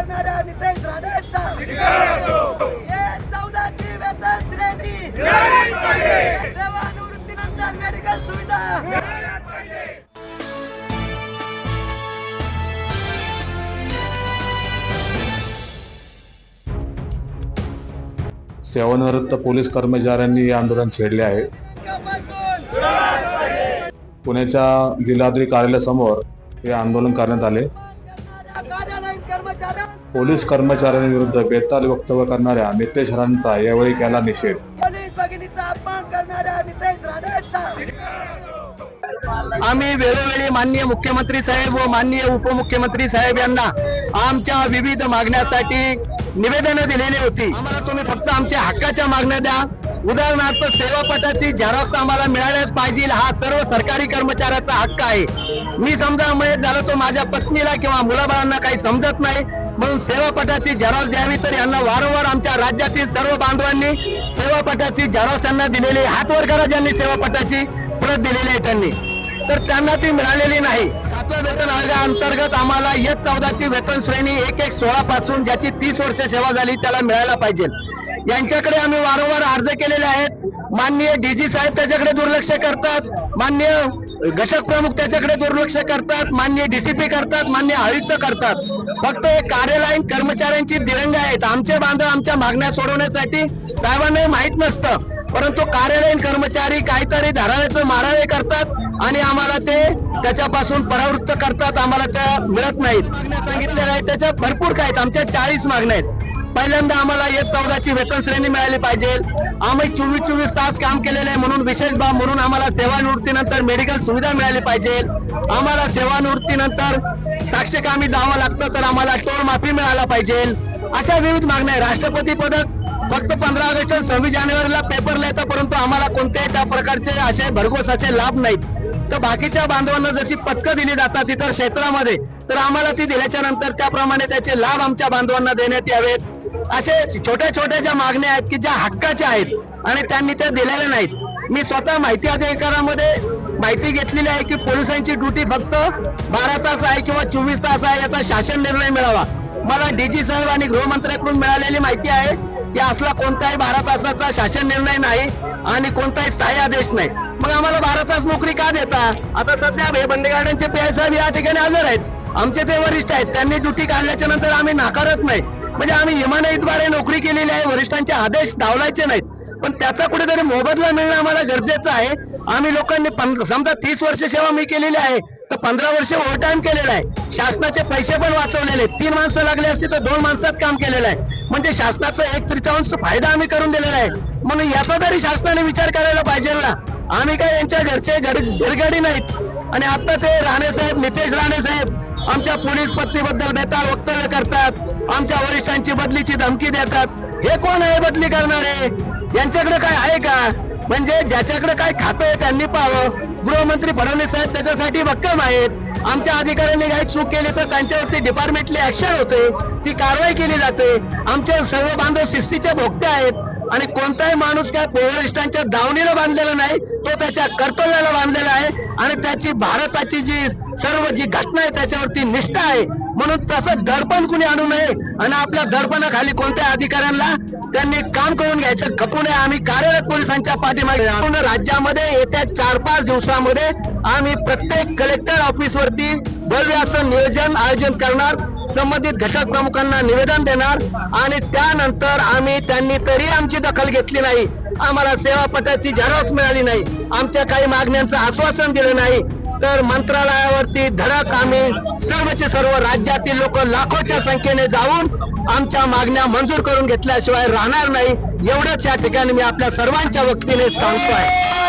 करणाऱ्या नितेश राणेंचा हे चौदाची वेतन श्रेणी. सेवानिवृत्तीनंतर मेडिकल सुविधा. सेवानिवृत्त पोलीस कर्मचाऱ्यांनी हे आंदोलन छेडले आहे. पुण्याच्या जिल्हाधिकारी कार्यालयासमोर हे आंदोलन करण्यात आले. पोलीस कर्मचाऱ्यांविरुद्ध बेताल वक्तव्य करणाऱ्या नितेश राणेंचा यावेळी केला निषेध. आम्ही वेळोवेळी माननीय मुख्यमंत्री साहेब व माननीय उपमुख्यमंत्री साहेब यांना आमच्या विविध मागण्यासाठी निवेदनं दिलेली होती. आम्हाला तुम्ही फक्त आमच्या हक्काच्या मागण्या द्या. उदाहरणार्थ सेवापटाची झेरॉक्स आम्हाला मिळाल्याच पाहिजे हा सर्व सरकारी कर्मचाऱ्याचा हक्क आहे. मी समजा मयत झालो तो माझ्या पत्नीला किंवा मुलाबाळांना काही समजत नाही. म्हणून सेवापटाची झेरॉक्स द्यावी तर यांना वारंवार आमच्या राज्यातील सर्व बांधवांनी सेवापटाची झेरॉक्स यांना दिलेली हात वर करा ज्यांनी सेवापटाची प्रत दिलेली आहे त्यांनी. तर त्यांना ती मिळालेली नाही. सातव्या वेतन आयोगाअंतर्गत आम्हाला एक चौदाची वेतन श्रेणी एक एक सोळा पासून ज्याची तीस वर्ष सेवा झाली त्याला मिळायला पाहिजे. यांच्याकडे आम्ही वारंवार अर्ज केलेले आहेत. माननीय डीजी साहेब त्याच्याकडे दुर्लक्ष करतात. माननीय घटक प्रमुख त्याच्याकडे दुर्लक्ष करतात. माननीय डीसीपी करतात. माननीय आयुक्त करतात. फक्त हे कार्यालयीन कर्मचाऱ्यांची दिरंग आहेत. आमचे बांधव आमच्या मागण्या सोडवण्यासाठी साहेबांना माहीत नसतं. परंतु कार्यालयीन कर्मचारी काहीतरी धाराव्याचं मारावे करतात आणि आम्हाला ते त्याच्यापासून परावृत्त करतात. आम्हाला त्या मिळत नाहीत. मागण्या सांगितलेल्या आहेत. त्याच्या भरपूर काय आहेत. आमच्या चाळीस मागण्या आहेत. पहिल्यांदा आम्हाला एक चौदाची वेतन श्रेणी मिळाली पाहिजे. आम्ही चोवीस चोवीस तास काम केलेले आहे म्हणून विशेष बाब म्हणून आम्हाला सेवानिवृत्तीनंतर मेडिकल सुविधा मिळाली पाहिजे. आम्हाला सेवानिवृत्तीनंतर साक्षकामी द्यावं लागतं तर आम्हाला टोल माफी मिळायला पाहिजे. अशा विविध मागण्या आहे राष्ट्रपती पदक फक्त पंधरा ऑगस्ट सव्वीस जानेवारीला पेपरला येतं परंतु आम्हाला कोणत्याही त्या प्रकारचे असे भरघोस असे लाभ नाहीत. तर बाकीच्या बांधवांना जशी पथकं दिली जातात इतर क्षेत्रामध्ये तर आम्हाला ती दिल्याच्या नंतर त्याप्रमाणे त्याचे लाभ आमच्या बांधवांना देण्यात यावेत. असे छोट्या छोट्या ज्या मागण्या आहेत की ज्या हक्काच्या आहेत आणि त्यांनी त्या दिलेल्या नाहीत. मी स्वतः माहिती अधिकारामध्ये माहिती घेतलेली आहे की पोलिसांची ड्युटी फक्त बारा तास आहे किंवा चोवीस तास आहे याचा शासन निर्णय मिळावा. मला डीजी साहेब आणि गृहमंत्र्याकडून मिळालेली माहिती आहे. की असला कोणताही भारत तासाचा शासन निर्णय नाही आणि कोणताही स्थायी आदेश नाही. मग आम्हाला भारतास नोकरी का देता? आता सध्या हे बंडे गार्डनचे पी साहेब या ठिकाणी हजर आहेत. आमचे ते वरिष्ठ आहेत. त्यांनी ड्युटी काढल्याच्या नंतर आम्ही नाकारत नाही. म्हणजे आम्ही इमानईद्वारे नोकरी केलेली आहे. वरिष्ठांचे आदेश डावलायचे नाहीत. पण त्याचा कुठेतरी मोबदला मिळणं आम्हाला गरजेचं आहे. आम्ही लोकांनी समजा तीस वर्ष सेवा मी केलेली आहे. तर पंधरा वर्ष ओव्हर टाइम केलेला आहे. शासनाचे पैसे पण वाचवलेले आहेत. तीन माणसं लागले असते तर दोन माणसात काम केलेलं आहे. म्हणजे शासनाचा एक तृतीयांश फायदा आम्ही करून दिलेला आहे. म्हणून याचा तरी शासनाने विचार करायला पाहिजे ना. आम्ही काय यांच्या घरचे घरगडी नाहीत. आणि आता ते राणे साहेब नितेश राणे साहेब आमच्या पोलीस पत्नीबद्दल बेताल वक्तव्य करतात. आमच्या वरिष्ठांची बदलीची धमकी देतात. हे कोण आहे बदली करणारे? यांच्याकडे काय आहे का? म्हणजे ज्याच्याकडे काय खातं त्यांनी पाहावं. गृहमंत्री फडणवीस साहेब त्याच्यासाठी भक्कम आहेत. आमच्या अधिकाऱ्यांनी काही चूक केली तर त्यांच्यावरती डिपार्टमेंटली ऍक्शन होते ती कारवाई केली जाते. आमचे सर्व बांधव शिस्तीचे भोगते आहेत. आणि कोणताही माणूस काय वरिष्ठांच्या दावणीला बांधलेला नाही तो त्याच्या कर्तव्याला बांधलेला आहे. आणि त्याची भारताची जी सर्व जी घटना आहे त्याच्यावरती निष्ठा आहे. म्हणून तसं दडपण कुणी आणू नये. आणि आपल्या दडपणाखाली कोणत्या अधिकाऱ्यांना त्यांनी काम करून घ्यायचं खपू नये. आम्ही कार्यरत पोलिसांच्या पाठीमागे पूर्ण राज्यामध्ये येत्या चार पाच दिवसामध्ये आम्ही प्रत्येक कलेक्टर ऑफिसवरती भव्य असं नियोजन आयोजन करणार. संबंधित घटक प्रमुखांना निवेदन देणार आणि त्यानंतर आम्ही त्यांनी तरी आमची दखल घेतली नाही. आम्हाला सेवापटाची झेरॉक्स मिळाली नाही. आमच्या काही मागण्यांचं आश्वासन दिलं नाही. तर मंत्रालयावरती धडक आम्ही सर्वचे सर्व राज्यातील लोक लाखोच्या संख्येने जाऊन आमच्या मागण्या मंजूर करून घेतल्याशिवाय राहणार नाही. एवढंच या ठिकाणी मी आपल्या सर्वांच्या वतीने सांगतोय.